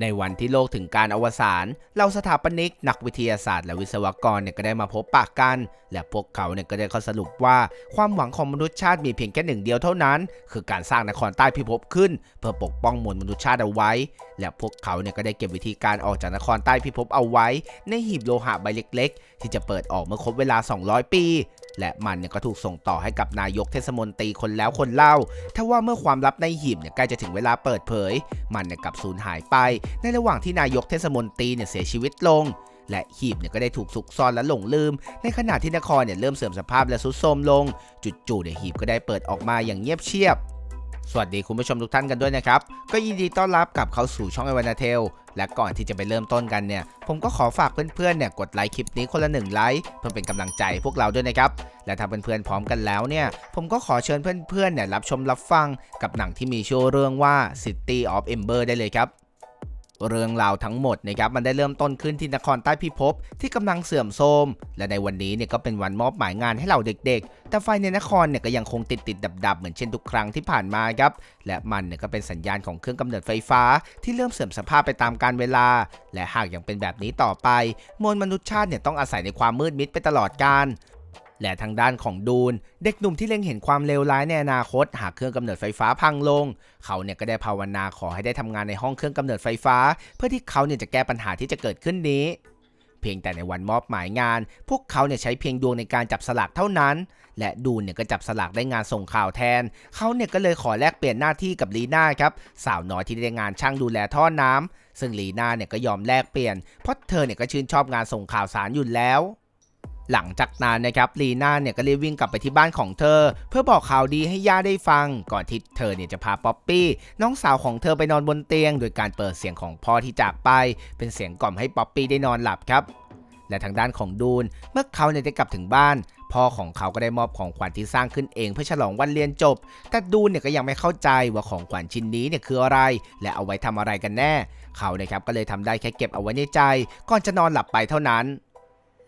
ในวันที่โลกถึงการอวสานเราสถาปนิก นักวิทยาศาสตร์และวิศวกรเนี่ยก็ได้มาพบปะกัน และพวกเขาเนี่ยก็ได้ข้อสรุปว่า ความหวังของมนุษยชาติมีเพียงแค่หนึ่งเดียวเท่านั้น คือการสร้างนครใต้พิภพขึ้น เพื่อปกป้องมวลมนุษยชาติเอาไว้ และพวกเขาเนี่ยก็ได้เก็บวิธีการออกจากนครใต้พิภพเอาไว้ ในหีบโลหะใบเล็ก ๆ ที่จะเปิดออกเมื่อครบเวลา 200 ปี และมันเนี่ยก็ถูกส่งต่อให้กับนายกเทศมนตรีคนแล้วคนเล่าถ้าว่าเมื่อความลับในหีบเนี่ยใกล้จะถึงเวลาเปิดเผย มันเนี่ยกลับสูญหายไป ในระหว่างที่นายกเทศมนตรีเนี่ยเสียชีวิตลง และหีบเนี่ยก็ได้ถูกซุกซ่อนและหลงลืม ในขณะที่นครเนี่ยเริ่มเสื่อมสภาพและทรุดโทรมลงจุดๆเนี่ยหีบก็ได้เปิดออกมาอย่างเงียบเชียบ สวัสดีคุณผู้ชมทุกท่านกันด้วยนะครับ ก็ยินดีต้อนรับกลับเข้าสู่ช่องไอวานาเทลและก่อนที่จะไปเริ่มต้นกันเนี่ย ผมก็ขอฝากเพื่อนๆเนี่ยกดไลค์คลิปนี้คนละหนึ่งไลค์เพื่อเป็นกำลังใจพวกเราด้วยนะครับ และถ้าเพื่อนๆพร้อมกันแล้วเนี่ย ผมก็ขอเชิญเพื่อนๆเนี่ยรับชมรับฟังกับหนังที่มีชื่อเรื่องว่า City of Ember ได้เลยครับ เรื่องราวทั้งหมดนะครับมันได้เริ่มต้นขึ้นที่นครใต้พิภพที่กำลังเสื่อมโทรมและในวันนี้เนี่ยก็เป็นวันมอบหมายงานให้เหล่าเด็ก ๆ แต่ไฟในนครเนี่ยก็ยังคงติดติดดับดับเหมือนเช่นทุกครั้งที่ผ่านมาครับและมันเนี่ยก็เป็นสัญญาณของเครื่องกำเนิดไฟฟ้าที่เริ่มเสื่อมสภาพไปตามกาลเวลา และหากยังเป็นแบบนี้ต่อไป มวลมนุษยชาติเนี่ยต้องอาศัยในความมืดมิดไปตลอดกาล และทางด้านของดูน เด็กหนุ่มที่เล็งเห็นความเลวร้ายในอนาคต หากเครื่องกำเนิดไฟฟ้าพังลง เขาเนี่ยก็ได้ภาวนาขอให้ได้ทำงานในห้องเครื่องกำเนิดไฟฟ้า เพื่อที่เขาเนี่ยจะแก้ปัญหาที่จะเกิดขึ้นนี้ เพียงแต่ในวันมอบหมายงาน พวกเขาเนี่ยใช้เพียงดวงในการจับสลากเท่านั้น และดูนเนี่ยก็จับสลากได้งานส่งข่าวแทน เขาเนี่ยก็เลยขอแลกเปลี่ยนหน้าที่กับลีน่าครับสาวน้อยที่ได้งานช่างดูแลท่อน้ำซึ่งลีน่าเนี่ยก็ยอมแลกเปลี่ยนเพราะเธอเนี่ยก็ชื่นชอบงานส่งข่าวสารอยู่แล้ว หลังจากนั้นนะครับลีน่าเนี่ยก็รีบวิ่งกลับไปที่บ้านของเธอ เพื่อบอกข่าวดีให้ย่าได้ฟัง ก่อนที่เธอเนี่ยจะพาป๊อปปี้น้องสาวของเธอไปนอนบนเตียง โดยการเปิดเสียงของพ่อที่จากไป เป็นเสียงกล่อมให้ป๊อปปี้ได้นอนหลับครับ และทางด้านของดูนเมื่อเขาเนี่ยได้กลับถึงบ้านพ่อของเขาก็ได้มอบของขวัญที่สร้างขึ้นเองเพื่อฉลองวันเรียนจบ แต่ดูนเนี่ยก็ยังไม่เข้าใจว่าของขวัญชิ้นนี้เนี่ยคืออะไร และเอาไว้ทำอะไรกันแน่ เขานะครับก็เลยทำได้แค่เก็บเอาไว้ในใจ ก่อนจะนอนหลับไปเท่านั้น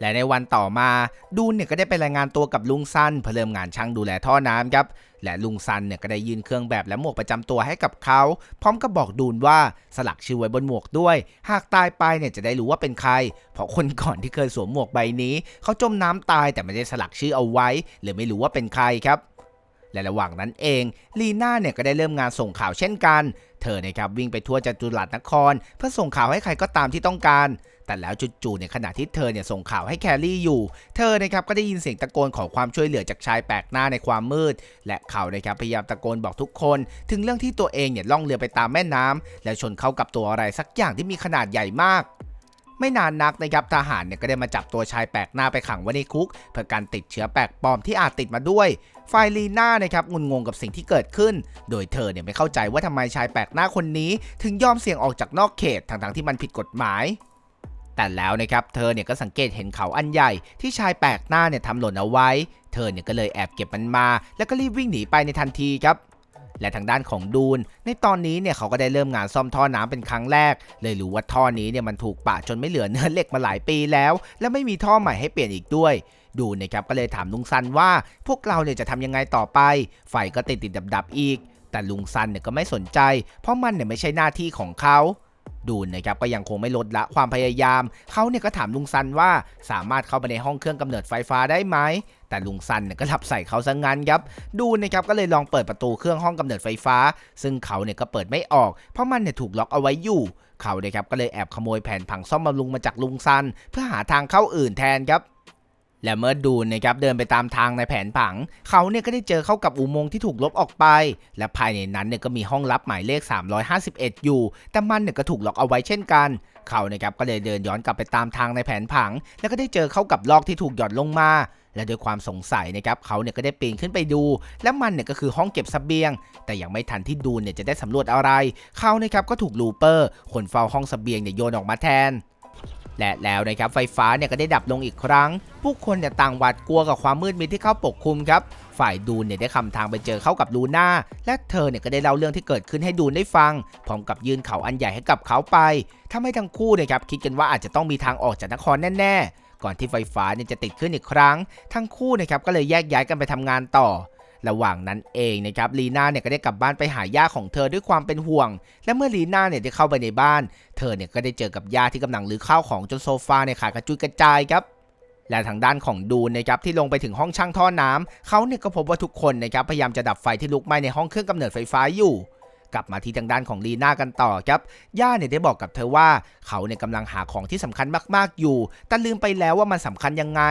และในวันต่อมาดูนเนี่ยก็ได้ไปรายงานตัวกับลุงซันเพื่อเริ่มงานช่างดูแลท่อน้ำครับ และลุงซันเนี่ยก็ได้ยื่นเครื่องแบบและหมวกประจำตัวให้กับเขา พร้อมกับบอกดูนว่าสลักชื่อไว้บนหมวกด้วย หากตายไปเนี่ยจะได้รู้ว่าเป็นใคร เพราะคนก่อนที่เคยสวมหมวกใบนี้ เขาจมน้ำตายแต่ไม่ได้สลักชื่อเอาไว้เลยไม่รู้ว่าเป็นใครครับ และระหว่างนั้นเองลีน่าเนี่ยก็ได้เริ่มงานส่งข่าวเช่นกัน เธอนะครับวิ่งไปทั่วจัตุรัสนคร เพื่อส่งข่าวให้ใครก็ตามที่ต้องการ แต่แล้วจู่ๆในขณะที่เธอเนี่ยส่งข่าวให้แคลรี่อยู่ เธอนะครับก็ได้ยินเสียงตะโกนขอความช่วยเหลือจากชายแปลกหน้าในความมืด และเขานะครับพยายามตะโกนบอกทุกคน ถึงเรื่องที่ตัวเองเนี่ยล่องเรือไปตามแม่น้ำแล้วชนเข้ากับตัวอะไรสักอย่างที่มีขนาดใหญ่มาก ไม่นานนักนะครับทหารเนี่ยก็ได้มาจับตัวชายแปลกหน้าไปขังไว้ในคุก เพื่อการติดเชื้อแปลกปลอมที่อาจติดมาด้วยไฟลีน่านะครับงุนงงกับสิ่งที่เกิดขึ้น โดยเธอเนี่ยไม่เข้าใจว่าทำไมชายแปลกหน้าคนนี้ ถึงยอมเสี่ยงออกจากนอกเขตทั้งๆที่มันผิดกฎหมายแต่แล้วนะครับ เธอเนี่ยก็สังเกตเห็นเขาอันใหญ่ที่ชายแปลกหน้าเนี่ยทำหล่นเอาไว้ เธอเนี่ยก็เลยแอบเก็บมันมา แล้วก็รีบวิ่งหนีไปในทันทีครับ และทางด้านของดูน ในตอนนี้เนี่ยเขาก็ได้เริ่มงานซ่อมท่อน้ำเป็นครั้งแรก เลยรู้ว่าท่อนี้เนี่ยมันถูกปะจนไม่เหลือเนื้อเหล็กมาหลายปีแล้ว และไม่มีท่อใหม่ให้เปลี่ยนอีกด้วยดูนนะครับก็เลยถามลุงซันว่าพวกเราเนี่ยจะทำยังไงต่อไปไฟก็ติดติดดับดับอีก แต่ลุงซันเนี่ยก็ไม่สนใจ เพราะมันเนี่ยไม่ใช่หน้าที่ของเขา ดูนนะครับก็ยังคงไม่ลดละความพยายาม เขาเนี่ยก็ถามลุงซันว่าสามารถเข้าไปในห้องเครื่องกำเนิดไฟฟ้าได้ไหม แต่ลุงซันเนี่ยก็หลับใส่เขาซะงั้นครับ ดูนนะครับก็เลยลองเปิดประตูเครื่องห้องกำเนิดไฟฟ้า ซึ่งเขาเนี่ยก็เปิดไม่ออก เพราะมันเนี่ยถูกล็อกเอาไว้อยู่ เขาเนี่ยครับก็เลยแอบขโมยแผ่นผังซ่อมบำรุงมาจากลุงซัน เพื่อหาทางเข้าอื่นแทนครับ และเมื่อดูนนะครับเดินไปตามทางในแผนผัง เขาเนี่ยก็ได้เจอเข้ากับอุโมงค์ที่ถูกลบออกไป และภายในนั้นเนี่ยก็มีห้องลับหมายเลข 351 อยู่ แต่มันเนี่ยก็ถูกล็อกเอาไว้เช่นกันเขานะครับก็เลยเดินย้อนกลับไปตามทางในแผนผัง แล้วก็ได้เจอเข้ากับลอกที่ถูกหย่อนลงมา และด้วยความสงสัยนะครับเขาเนี่ยก็ได้ปีนขึ้นไปดู และมันเนี่ยก็คือห้องเก็บสเสบียง แต่ยังไม่ทันที่ดูนเนี่ยจะได้สำรวจอะไร เขานะครับก็ถูกลูเปอร์คนเฝ้าห้องสเสบียงเนี่ยโยนออกมาแทน และแล้วนะครับไฟฟ้าเนี่ยก็ได้ดับลงอีกครั้ง ผู้คนเนี่ยต่างหวาดกลัวกับความมืดมิดที่เข้าปกคลุมครับฝ่ายดูนเนี่ยได้คำทางไปเจอเข้ากับลูน่าและเธอเนี่ยก็ได้เล่าเรื่องที่เกิดขึ้นให้ดูนได้ฟัง พร้อมกับยื่นเขาอันใหญ่ให้กับเขาไปทำให้ทั้งคู่เนะครับคิดกันว่าอาจจะต้องมีทางออกจากนครแน่ๆก่อนที่ไฟฟ้าเนี่ยจะติดขึ้นอีกครั้ง ทั้งคู่นะครับก็เลยแยกย้ายกันไปทำงานต่อ ระหว่างนั้นเองนะครับลีน่าเนี่ยก็ได้กลับบ้านไปหาย่าของเธอด้วยความเป็นห่วง และเมื่อลีน่าเนี่ยได้เข้าไปในบ้าน เธอเนี่ยก็ได้เจอกับย่าที่กำลังรื้อข้าวของจนโซฟาเนี่ยขาดกระจุยกระจายครับและทางด้านของดูนนะครับที่ลงไปถึงห้องช่างท่อน้ำเขาเนี่ยก็พบว่าทุกคนนะครับพยายามจะดับไฟที่ลุกไหม้ในห้องเครื่องกำเนิดไฟฟ้าอยู่ กลับมาที่ทางด้านของลีน่ากันต่อครับย่าเนี่ยได้บอกกับเธอว่าเขาเนี่ยกำลังหาของที่สำคัญมากๆอยู่ แต่ลืมไปแล้วว่ามันสำคัญยังไง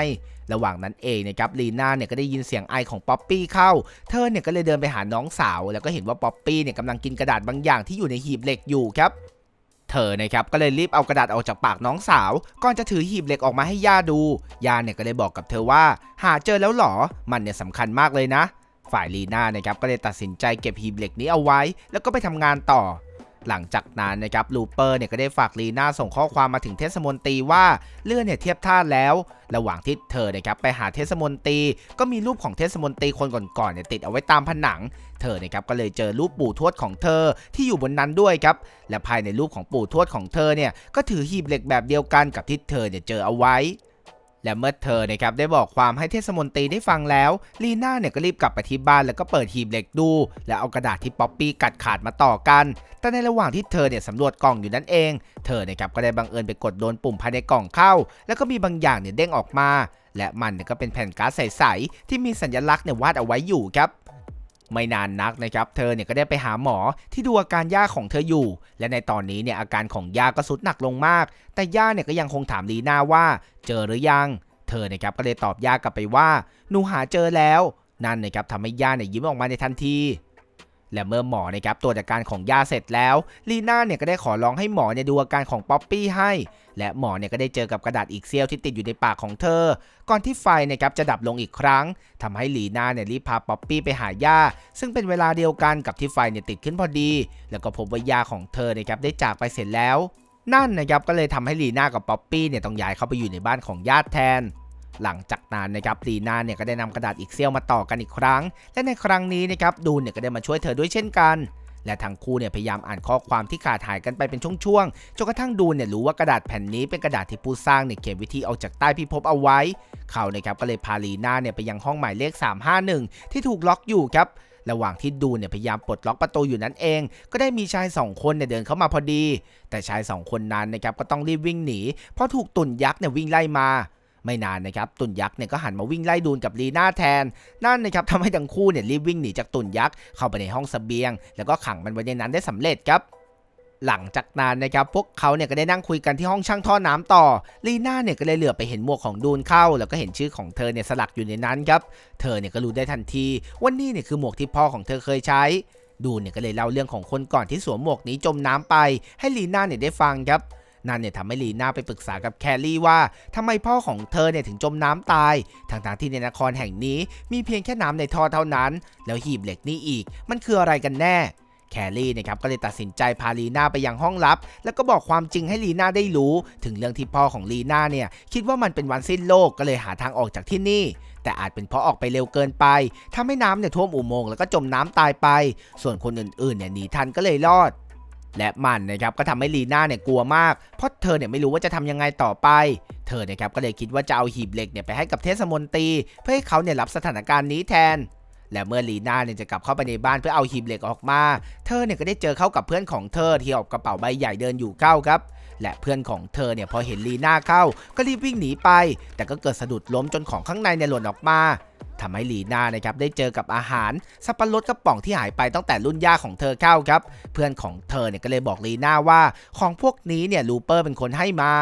ระหว่างนั้นเองนะครับลีน่าเนี่ยก็ได้ยินเสียงไอของป๊อปปี้เข้า เธอเนี่ยก็เลยเดินไปหาน้องสาว แล้วก็เห็นว่าป๊อปปี้เนี่ยกำลังกินกระดาษบางอย่างที่อยู่ในหีบเหล็กอยู่ครับเธอนะครับก็เลยรีบเอากระดาษออกจากปากน้องสาว ก่อนจะถือหีบเหล็กออกมาให้ย่าดูย่าเนี่ยก็เลยบอกกับเธอว่า หาเจอแล้วเหรอ มันเนี่ยสำคัญมากเลยนะ ฝ่ายลีน่านะครับก็เลยตัดสินใจเก็บหีบเหล็กนี้เอาไว้ แล้วก็ไปทำงานต่อ หลังจากนั้นนะครับลูเปอร์เนี่ยก็ได้ฝากลีน่าส่งข้อความมาถึงเทศมนตรีว่าเรือเนี่ยเทียบท่าแล้ว ระหว่างที่เธอนะครับไปหาเทศมนตรี ก็มีรูปของเทศมนตรีคนก่อนๆเนี่ยติดเอาไว้ตามผนัง เธอนะครับก็เลยเจอรูปปู่ทวดของเธอที่อยู่บนนั้นด้วยครับและภายในรูปของปู่ทวดของเธอเนี่ยก็ถือหีบเหล็กแบบเดียวกันกับที่เธอเนี่ยเจอเอาไว้ และเมื่อเธอนะครับได้บอกความให้เทศมนตรีได้ฟังแล้วลีน่าเนี่ยก็รีบกลับไปที่บ้านแล้วก็เปิดหีบเหล็กดู และเอากระดาษที่ป๊อปปี้กัดขาดมาต่อกัน แต่ในระหว่างที่เธอเนี่ยสำรวจกล่องอยู่นั่นเอง เธอนะครับก็ได้บังเอิญไปกดโดนปุ่มภายในกล่องเข้า แล้วก็มีบางอย่างเนี่ยเด้งออกมา และมันเนี่ยก็เป็นแผ่นกาซใสๆที่มีสัญลักษณ์เนี่ยวาดเอาไว้อยู่ครับ ไม่นานนักนะครับเธอเนี่ยก็ได้ไปหาหมอที่ดูอาการย่าของเธออยู่ และในตอนนี้เนี่ยอาการของย่าก็สุดหนักลงมาก แต่ย่าเนี่ยก็ยังคงถามลีน่าว่า เจอหรือยัง เธอนะครับก็เลยตอบย่ากลับไปว่าหนูหาเจอแล้วนั่นนะครับทำให้ย่าเนี่ยยิ้มออกมาในทันที และเมื่อหมอนะครับตรวจอาการของย่าเสร็จแล้วลีน่าเนี่ยก็ได้ขอร้องให้หมอเนี่ยดูอาการของป๊อปปี้ให้ และหมอเนี่ยก็ได้เจอกับกระดาษอีกเซียวที่ติดอยู่ในปากของเธอ ก่อนที่ไฟนะครับจะดับลงอีกครั้งทำให้ลีน่าเนี่ยรีบพาป๊อปปี้ไปหาย่า ซึ่งเป็นเวลาเดียวกันกับที่ไฟเนี่ยติดขึ้นพอดี แล้วก็พบว่าย่าของเธอนะครับได้จากไปเสร็จแล้ว นั่นนะครับก็เลยทำให้ลีน่ากับป๊อปปี้เนี่ยต้องย้ายเข้าไปอยู่ในบ้านของญาติแทน หลังจากนั้นนะครับลีน่าเนี่ยก็ได้นำกระดาษอีกเซียวมาต่อกันอีกครั้ง และในครั้งนี้นะครับดูนเนี่ยก็ได้มาช่วยเธอด้วยเช่นกันและทั้งคู่เนี่ยพยายามอ่านข้อความที่ขาดหายกันไปเป็นช่วงๆ จนกระทั่งดูนเนี่ยรู้ว่ากระดาษแผ่นนี้เป็นกระดาษที่ผู้สร้างเนี่ยเขียนวิธีออกจากใต้พิภพเอาไว้ เขานะครับก็เลยพาลีน่าเนี่ยไปยังห้องหมายเลข 351 ที่ถูกล็อกอยู่ครับ ระหว่างที่ดูนเนี่ยพยายามปลดล็อกประตูอยู่นั้นเอง ก็ได้มีชายสองคนเนี่ยเดินเข้ามาพอดี แต่ชายสองคนนั้นนะครับก็ต้องรีบวิ่งหนี เพราะถูกตุ่นยักษ์เนี่ยวิ่งไล่มา ไม่นานนะครับตุนยักษ์เนี่ยก็หันมาวิ่งไล่ดูนกับลีน่าแทน นั่นนะครับทำให้ทั้งคู่เนี่ยรีบวิ่งหนีจากตุนยักษ์เข้าไปในห้องเสบียง แล้วก็ขังมันไว้ในนั้นได้สำเร็จครับหลังจากนั้นนะครับพวกเขาเนี่ยก็ได้นั่งคุยกันที่ห้องช่างท่อน้ำต่อลีน่าเนี่ยก็เลยเหลือไปเห็นหมวกของดูนเข้า แล้วก็เห็นชื่อของเธอเนี่ยสลักอยู่ในนั้นครับเธอเนี่ยก็รู้ได้ทันทีว่านี่เนี่ยคือหมวกที่พ่อของเธอเคยใช้ ดูนเนี่ยก็เลยเล่าเรื่องของคนก่อนที่สวมหมวกนี้จมน้ำไป ให้ลีน่าเนี่ยได้ฟังครับ นั่นเนี่ยทำให้ลีน่าไปปรึกษากับแคลรี่ว่าทำไมพ่อของเธอเนี่ยถึงจมน้ำตายทางๆที่ในนครแห่งนี้มีเพียงแค่น้ำในท่อเท่านั้น แล้วหีบเหล็กนี่อีก มันคืออะไรกันแน่แคลรี่นะครับก็เลยตัดสินใจพาลีน่าไปยังห้องลับ แล้วก็บอกความจริงให้ลีน่าได้รู้ ถึงเรื่องที่พ่อของลีน่าเนี่ยคิดว่ามันเป็นวันสิ้นโลกก็เลยหาทางออกจากที่นี่ แต่อาจเป็นเพราะออกไปเร็วเกินไปทำให้น้ำเนี่ยท่วมอุโมงค์แล้วก็จมน้ำตายไป ส่วนคนอื่นๆเนี่ยหนีทันก็เลยรอด และมันนะครับก็ทำให้ลีน่าเนี่ยกลัวมาก เพราะเธอเนี่ยไม่รู้ว่าจะทำยังไงต่อไป เธอนะครับก็เลยคิดว่าจะเอาหีบเหล็กเนี่ยไปให้กับเทศมนตรี เพื่อให้เขาเนี่ยรับสถานการณ์นี้แทน และเมื่อลีน่าเนี่ยจะกลับเข้าไปในบ้านเพื่อเอาหีบเหล็กออกมา เธอเนี่ยก็ได้เจอเข้ากับเพื่อนของเธอที่เอากระเป๋าใบใหญ่เดินอยู่เข้าครับ และเพื่อนของเธอเนี่ยพอเห็นลีน่าเข้า ก็รีบวิ่งหนีไป แต่ก็เกิดสะดุดล้มจนของข้างในเนี่ยหล่นออกมา ทำให้ลีน่านะครับได้เจอกับอาหารสับปะรดกระป๋องที่หายไปตั้งแต่รุ่นย่าของเธอเข้าครับ เพื่อนของเธอเนี่ยก็เลยบอกลีน่าว่า ของพวกนี้เนี่ยลูเปอร์เป็นคนให้มา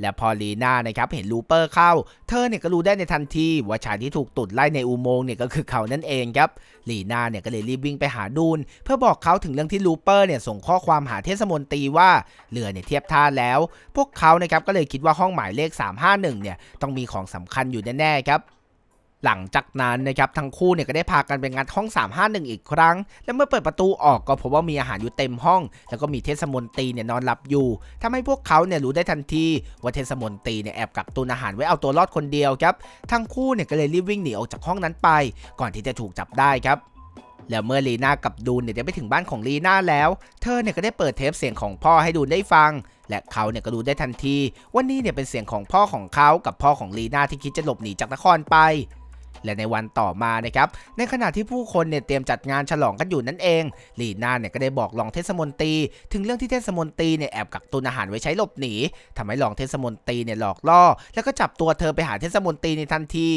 และพอลีน่านะครับเห็นลูเปอร์เข้า เธอเนี่ยก็รู้ได้ในทันทีว่าชายที่ถูกตุดไล่ในอุโมงค์เนี่ยก็คือเขานั่นเองครับลีน่าเนี่ยก็เลยรีบวิ่งไปหาดูน เพื่อบอกเขาถึงเรื่องที่ลูเปอร์เนี่ยส่งข้อความหาเทศมนตรีว่าเรือเนี่ยเทียบท่าแล้ว พวกเขานะครับก็เลยคิดว่าห้องหมายเลข 351เนี่ยต้องมีของสำคัญอยู่แน่ๆครับ หลังจากนั้นนะครับทั้งคู่เนี่ยก็ได้พากันไปงัดห้อง 351 อีกครั้ง และเมื่อเปิดประตูออกก็พบว่ามีอาหารอยู่เต็มห้อง แล้วก็มีเทศมนตรีเนี่ยนอนหลับอยู่ทำให้พวกเขาเนี่ยรู้ได้ทันที ว่าเทศมนตรีเนี่ยแอบกักตุนอาหารไว้เอาตัวรอดคนเดียวครับ ทั้งคู่เนี่ยก็เลยรีบวิ่งหนีออกจากห้องนั้นไป ก่อนที่จะถูกจับได้ครับแล้วเมื่อลีน่ากับดูนเนี่ยได้ไปถึงบ้านของลีน่าแล้ว เธอเนี่ยก็ได้เปิดเทปเสียงของพ่อให้ดูนได้ฟัง และเขาเนี่ยก็รู้ได้ทันทีว่านี่เนี่ยเป็นเสียงของพ่อของเขากับพ่อของลีน่าที่คิดจะหลบหนีจากนครไป และในวันต่อมานะครับในขณะที่ผู้คนเนี่ยเตรียมจัดงานฉลองกันอยู่นั่นเองลีน่าเนี่ยก็ได้บอกรองเทศมนตรี ถึงเรื่องที่เทศมนตรีเนี่ยแอบกักตุนอาหารไว้ใช้หลบหนีทำให้รองเทศมนตรีเนี่ยหลอกล่อ แล้วก็จับตัวเธอไปหาเทศมนตรีในทันที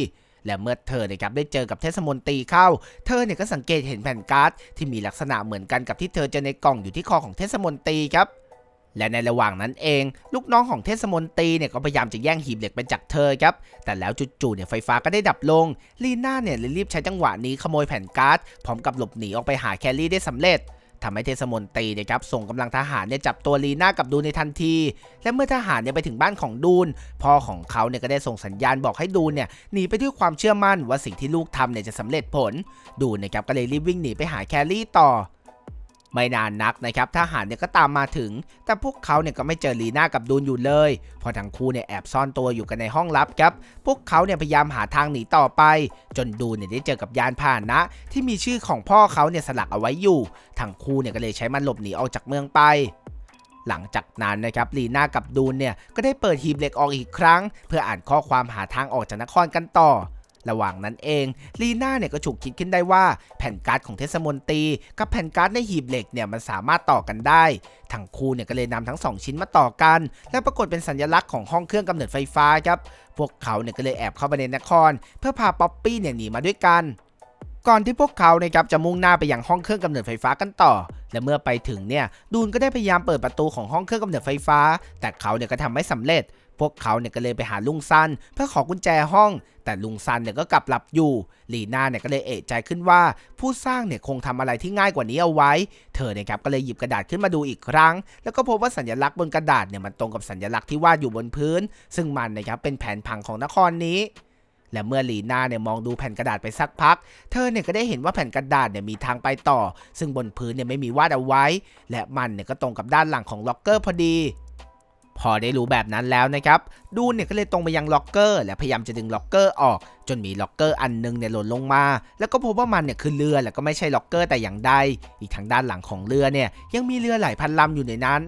และเมื่อเธอเนี่ยครับได้เจอกับเทศมนตรีเข้า เธอเนี่ยก็สังเกตเห็นแผ่นการ์ดที่มีลักษณะเหมือนกันกับที่เธอเจอในกล่องอยู่ที่คอของเทศมนตรีครับ และในระหว่างนั้นเอง ลูกน้องของเทศมนตรีเนี่ยก็พยายามจะแย่งหีบเหล็กไปจากเธอครับ แต่แล้วจู่ๆเนี่ยไฟฟ้าก็ได้ดับลง ลีน่าเนี่ยเลยรีบใช้จังหวะนี้ขโมยแผ่นการ์ด พร้อมกับหลบหนีออกไปหาแคลรี่ได้สำเร็จทำให้เทศมนตรีเนี่ยครับส่งกำลังทหารเนี่ยจับตัวลีน่ากับดูนในทันที และเมื่อทหารเนี่ยไปถึงบ้านของดูนพ่อของเขาเนี่ยก็ได้ส่งสัญญาณบอกให้ดูนเนี่ยหนีไปด้วยความเชื่อมั่นว่าสิ่งที่ลูกทำเนี่ยจะสำเร็จผล ดูนนะครับก็เลยรีบวิ่งหนีไปหาแคลรี่ต่อ ไม่นานนักนะครับทหารเนี่ยก็ตามมาถึง แต่พวกเขาเนี่ยก็ไม่เจอลีน่ากับดูนอยู่เลยเพอทั้งคู่เนี่ยแอบซ่อนตัวอยู่กันในห้องลับครับ พวกเขาเนี่ยพยายามหาทางหนีต่อไป จนดูนเนี่ยได้เจอกับยานพาหนะ ที่มีชื่อของพ่อเขาเนี่ยสลักเอาไว้อยู่ ทั้งคู่เนี่ยก็เลยใช้มันหลบหนีออกจากเมืองไปหลังจากนั้นนะครับลีน่ากับดูนเนี่ยก็ได้เปิดหีบเหล็กออกอีกครั้ง เพื่ออ่านข้อความหาทางออกจากนครกันต่อ ระหว่างนั้นเองลีน่าเนี่ยก็ฉุกคิดขึ้นได้ว่า แผ่นการ์ดของเทศมนตรี กับแผ่นการ์ดในหีบเหล็กเนี่ยมันสามารถต่อกันได้ทั้งคู่เนี่ยก็เลยนำทั้งสองชิ้นมาต่อกัน และปรากฏเป็นสัญลักษณ์ของห้องเครื่องกำเนิดไฟฟ้าครับพวกเขาเนี่ยก็เลยแอบเข้าไปในนคร เพื่อพาป๊อปปี้เนี่ยหนีมาด้วยกันก่อนที่พวกเขานะครับจะมุ่งหน้าไปยังห้องเครื่องกำเนิดไฟฟ้ากันต่อ และเมื่อไปถึงเนี่ย ดูนก็ได้พยายามเปิดประตูของห้องเครื่องกำเนิดไฟฟ้า แต่เขาเนี่ยก็ทำไม่สำเร็จ พวกเขาเนี่ยก็เลยไปหาลุงซันเพื่อขอกุญแจห้อง แต่ลุงซันเนี่ยก็กลับหลับอยู่ ลีน่าเนี่ยก็เลยเอะใจขึ้นว่า ผู้สร้างเนี่ยคงทำอะไรที่ง่ายกว่านี้เอาไว้ เธอเนี่ยครับก็เลยหยิบกระดาษขึ้นมาดูอีกครั้ง แล้วก็พบว่าสัญลักษณ์บนกระดาษเนี่ยมันตรงกับสัญลักษณ์ที่วาดอยู่บนพื้น ซึ่งมันนะครับเป็นแผนผังของนครนี้และเมื่อลีน่าเนี่ยมองดูแผ่นกระดาษไปสักพัก เธอเนี่ยก็ได้เห็นว่าแผ่นกระดาษเนี่ยมีทางไปต่อ ซึ่งบนพื้นเนี่ยไม่มีวาดเอาไว้ และมันเนี่ยก็ตรงกับด้านหลังของล็อกเกอร์พอดี พอได้รู้แบบนั้นแล้วนะครับ ดูนเนี่ยก็เลยตรงไปยังล็อกเกอร์ และพยายามจะดึงล็อกเกอร์ออก จนมีล็อกเกอร์อันหนึงเนี่ยหล่นลงมา แล้วก็พบว่ามันเนี่ยคือเรือแล้วก็ไม่ใช่ล็อกเกอร์แต่อย่างใด อีกทางด้านหลังของเรือเนี่ยยังมีเรือหลายพันลำอยู่ในนั้น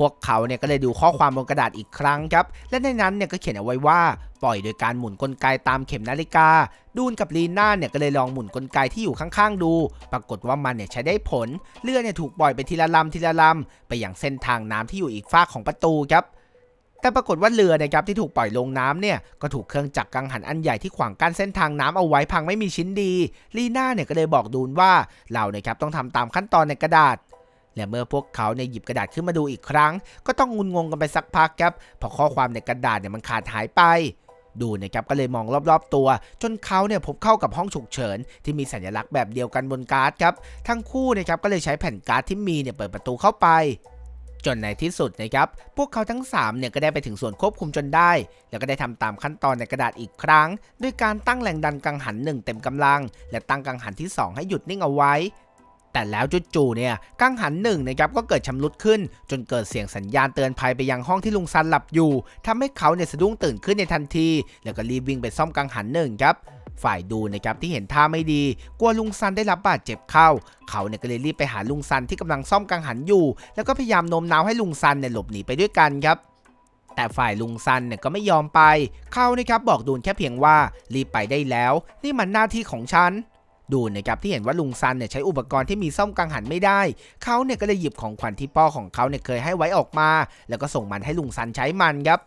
พวกเขาเนี่ยก็เลยดูข้อความบนกระดาษอีกครั้งครับ และในนั้นเนี่ยก็เขียนเอาไว้ว่าปล่อยโดยการหมุนกลไกตามเข็มนาฬิกา ดูนกับลีน่าเนี่ยก็เลยลองหมุนกลไกที่อยู่ข้างๆดู ปรากฏว่ามันเนี่ยใช้ได้ผลเรือเนี่ยถูกปล่อยไปทีละลำทีละลำไปอยังเส้นทางน้ำที่อยู่อีกฝากของประตูครับแต่ปรากฏว่าเรือนะครับที่ถูกปล่อยลงน้ำเนี่ยก็ถูกเครื่องจักรกังหันอันใหญ่ที่ขวางกั้นเส้นทางน้ำเอาไว้พังไม่มีชิ้นดี ลีน่าเนี่ยก็เลยบอกดูนว่าเราเนี่ยครับต้องทำตามขั้นตอนในกระดาษ และเมื่อพวกเขาเนี่ยหยิบกระดาษขึ้นมาดูอีกครั้ง ก็ต้องงุนงงกันไปสักพักครับเพราะข้อความในกระดาษเนี่ยมันขาดหายไปดูนะครับก็เลยมองรอบๆตัว จนเขาเนี่ยพบเข้ากับห้องฉุกเฉิน ที่มีสัญลักษณ์แบบเดียวกันบนการ์ดครับ ทั้งคู่นะครับก็เลยใช้แผ่นการ์ดที่มีเนี่ยเปิดประตูเข้าไป จนในที่สุดนะครับพวกเขาทั้ง3เนี่ยก็ได้ไปถึงส่วนควบคุมจนได้ แล้วก็ได้ทำตามขั้นตอนในกระดาษอีกครั้ง ด้วยการตั้งแรงดันกังหันหนึ่งเต็มกำลัง และตั้งกังหันที่ 2 ให้หยุดนิ่งเอาไว้ แต่แล้วจู่ๆเนี่ยกังหันหนึ่งนะครับก็เกิดชำรุดขึ้น จนเกิดเสียงสัญญาณเตือนภัยไปยังห้องที่ลุงซันหลับอยู่ทำให้เขาเนี่ยสะดุ้งตื่นขึ้นในทันที แล้วก็รีบวิ่งไปซ่อมกังหันหนึ่งครับฝ่ายดูนะครับที่เห็นท่าไม่ดี กลัวลุงซันได้รับบาดเจ็บเข้า เขาเนี่ยก็เลยรีบไปหาลุงซันที่กำลังซ่อมกังหันอยู่ แล้วก็พยายามโน้มน้าวให้ลุงซันเนี่ยหลบหนีไปด้วยกันครับ แต่ฝ่ายลุงซันเนี่ยก็ไม่ยอมไป เขานะครับบอกดูนแค่เพียงว่ารีบไปได้แล้ว นี่มันหน้าที่ของฉัน ดูนะครับที่เห็นว่าลุงซันเนี่ยใช้อุปกรณ์ที่มีซ่อมกังหันไม่ได้ เขาเนี่ยก็เลยหยิบของขวัญที่พ่อของเขาเนี่ยเคยให้ไว้ออกมา แล้วก็ส่งมันให้ลุงซันใช้มันครับ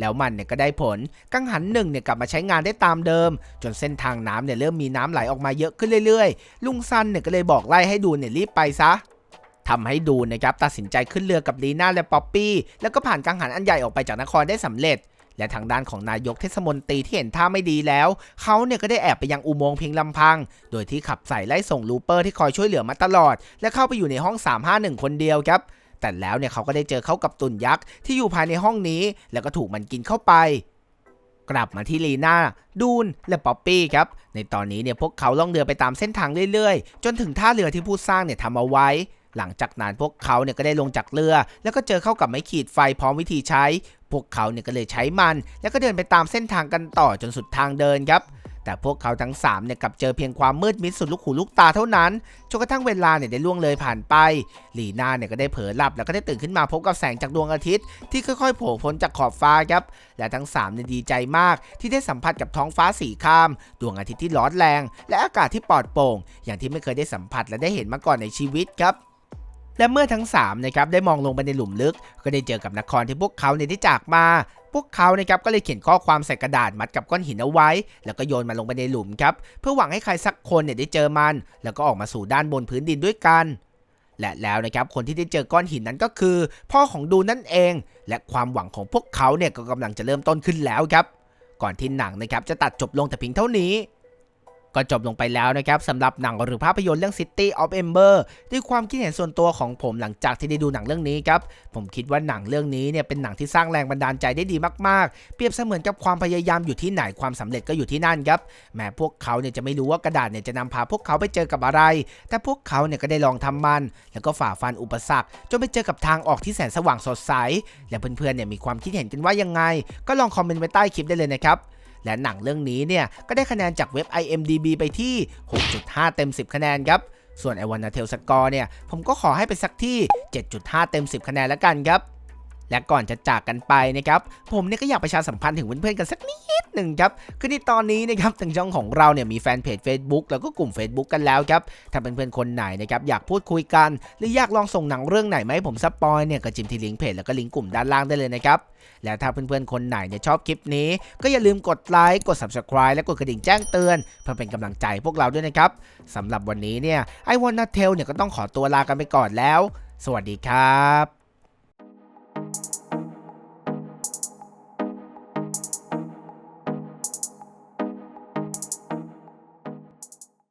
แล้วมันเนี่ยก็ได้ผล กังหันหนึ่งเนี่ยกลับมาใช้งานได้ตามเดิม จนเส้นทางน้ำเนี่ยเริ่มมีน้ำไหลออกมาเยอะขึ้นเรื่อยๆ ลุงซันเนี่ยก็เลยบอกไล่ให้ดูเนี่ยรีบไปซะทำให้ดูนะครับตัดสินใจขึ้นเรือกับลีน่าและป๊อปปี้ แล้วก็ผ่านกังหันอันใหญ่ออกไปจากนครได้สำเร็จ และทางด้านของนายกเทศมนตรีที่เห็นท่าไม่ดีแล้ว เขาเนี่ยก็ได้แอบไปยังอุโมงค์เพียงลำพัง โดยที่ขับใส่ไล่ส่งลูเปอร์ที่คอยช่วยเหลือมาตลอด และเข้าไปอยู่ในห้อง 351 คนเดียวครับ แต่แล้วเนี่ยเขาก็ได้เจอเข้ากับตุนยักษ์ที่อยู่ภายในห้องนี้ แล้วก็ถูกมันกินเข้าไปกลับมาที่ลีน่า ดูน และป๊อปปี้ครับ ในตอนนี้เนี่ยพวกเขาล่องเรือไปตามเส้นทางเรื่อยๆ จนถึงท่าเรือที่ผู้สร้างเนี่ยทำเอาไว้ หลังจากนั้นพวกเขาเนี่ยก็ได้ลงจากเรือ แล้วก็เจอเข้ากับไม้ขีดไฟพร้อมวิธีใช้ พวกเขาเนี่ยก็เลยใช้มัน แล้วก็เดินไปตามเส้นทางกันต่อจนสุดทางเดินครับแต่พวกเขาทั้งสามเนี่ยกลับเจอเพียงความมืดมิดสุดลูกหูลูกตาเท่านั้นจนกระทั่งเวลาเนี่ยได้ล่วงเลยผ่านไปลีน่าเนี่ยก็ได้เผลอหลับแล้วก็ได้ตื่นขึ้นมาพบกับแสงจากดวงอาทิตย์ที่ค่อยๆโผล่พ้นจากขอบฟ้าครับและทั้งสามเนี่ยดีใจมากที่ได้สัมผัสกับท้องฟ้าสีคราม ดวงอาทิตย์ที่ร้อนแรง และอากาศที่ปลอดโปร่ง อย่างที่ไม่เคยได้สัมผัสและได้เห็นมาก่อนในชีวิตครับ และเมื่อทั้ง3นะครับได้มองลงไปในหลุมลึก ก็ได้เจอกับนครที่พวกเขาเนี่ยได้จากมา พวกเขานะครับก็เลยเขียนข้อความใส่กระดาษมัดกับก้อนหินเอาไว้ แล้วก็โยนมันลงไปในหลุมครับเพื่อหวังให้ใครสักคนเนี่ยได้เจอมัน แล้วก็ออกมาสู่ด้านบนพื้นดินด้วยกันและแล้วนะครับคนที่ได้เจอก้อนหินนั้นก็คือ พ่อของดูนั่นเอง และความหวังของพวกเขาเนี่ยก็กำลังจะเริ่มต้นขึ้นแล้วครับ ก่อนที่หนังนะครับจะตัดจบลงแต่เพียงเท่านี้ ก็จบลงไปแล้วนะครับสำหรับหนังหรือภาพยนตร์เรื่อง City of Ember ด้วยความคิดเห็นส่วนตัวของผมหลังจากที่ได้ดูหนังเรื่องนี้ครับผมคิดว่าหนังเรื่องนี้เนี่ยเป็นหนังที่สร้างแรงบันดาลใจได้ดีมากๆ เปรียบเสมือนกับความพยายามอยู่ที่ไหนความสำเร็จก็อยู่ที่นั่นครับแม้พวกเขาเนี่ยจะไม่รู้ว่ากระดาษเนี่ยจะนำพาพวกเขาไปเจอกับอะไร แต่พวกเขาเนี่ยก็ได้ลองทำมัน แล้วก็ฝ่าฟันอุปสรรคจนไปเจอกับทางออกที่แสนสว่างสดใส และเพื่อนๆเนี่ยมีความคิดเห็นกันว่ายังไง ก็ลองคอมเมนต์ไว้ใต้คลิปได้เลยนะครับ และหนังเรื่องนี้เนี่ยก็ได้คะแนนจากเว็บ IMDB ไปที่ 6.5 เต็ม 10 คะแนนครับส่วนไอวันนาเทลสกอร์เนี่ยผมก็ขอให้ไปสักที่ 7.5 เต็ม 10 คะแนนแล้วกันครับ และก่อนจะจากกันไปนะครับผมเนี่ยก็อยากประชาสัมพันธ์ถึงเพื่อนๆกันสักนิดหนึ่งครับคือในตอนนี้นะครับทางช่องของเราเนี่ยมีแฟนเพจ Facebook แล้วก็กลุ่ม Facebook กันแล้วครับถ้าเพื่อนๆคนไหนนะครับอยากพูดคุยกัน หรืออยากลองส่งหนังเรื่องไหนมาให้ผมสปอยเนี่ยก็จิ้มที่ลิงก์เพจแล้วก็ลิงก์กลุ่มด้านล่างได้เลยนะครับแล้วถ้าเพื่อนๆคนไหนเนี่ยชอบคลิปนี้ ก็อย่าลืมกดไลค์กด Subscribe และกดกระดิ่งแจ้งเตือน เพื่อเป็นกำลังใจพวกเราด้วยนะครับสำหรับวันนี้เนี่ยไอวอนนาเทลเนี่ยก็ต้องขอตัวลากันไปก่อนแล้ว สวัสดีครับ Thank you